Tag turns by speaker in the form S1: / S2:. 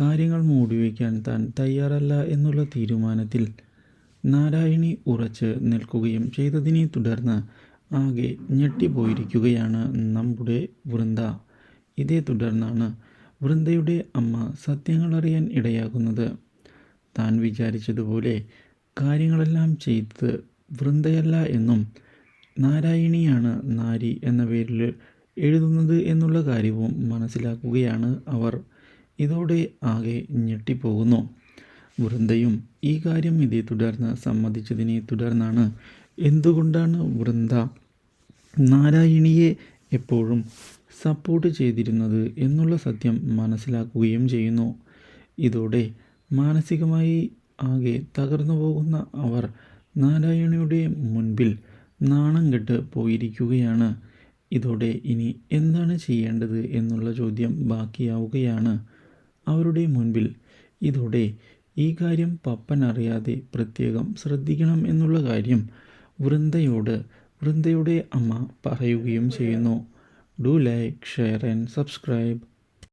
S1: കാര്യങ്ങൾ മൂടിവെക്കാൻ താൻ തയ്യാറല്ല എന്നുള്ള തീരുമാനത്തിൽ നാരായണി ഉറച്ച് നിൽക്കുകയും ചെയ്തതിനെ തുടർന്ന് ആകെ ഞെട്ടിപ്പോയിരിക്കുകയാണ് നമ്മുടെ വൃന്ദ. ഇതേ തുടർന്നാണ് വൃന്ദയുടെ അമ്മ സത്യങ്ങളറിയാൻ ഇടയാകുന്നത്. താൻ വിചാരിച്ചതുപോലെ കാര്യങ്ങളെല്ലാം ചെയ്തത് വൃന്ദയല്ല എന്നും നാരായണിയാണ് നാരി എന്ന പേരിൽ എഴുതുന്നത് എന്നുള്ള കാര്യവും മനസ്സിലാക്കുകയാണ് അവർ. ഇതോടെ ആകെ ഞെട്ടിപ്പോകുന്നു. വൃന്ദയും ഈ കാര്യം ഇതേ തുടർന്ന് സമ്മതിച്ചതിനെ തുടർന്നാണ്. എന്തുകൊണ്ടാണ് വൃന്ദ നാരായണിയെ എപ്പോഴും സപ്പോർട്ട് ചെയ്തിരുന്നത് എന്നുള്ള സത്യം മനസ്സിലാക്കുകയും ചെയ്യുന്നു. ഇതോടെ മാനസികമായി ആകെ തകർന്നു പോകുന്ന അവർ നാരായണിയുടെ മുൻപിൽ നാണം കെട്ട് പോയിരിക്കുകയാണ്. ഇതോടെ ഇനി എന്താണ് ചെയ്യേണ്ടത് എന്നുള്ള ചോദ്യം ബാക്കിയാവുകയാണ്. അവരുടെ മുൻപിൽ. ഇതോടെ ഈ കാര്യം പപ്പൻ അറിയാതെ പ്രത്യേകം ശ്രദ്ധിക്കണം എന്നുള്ള കാര്യം വൃന്ദയോട് വൃന്ദയുടെ അമ്മ പറയുകയും ചെയ്യുന്നു. Do like share and subscribe.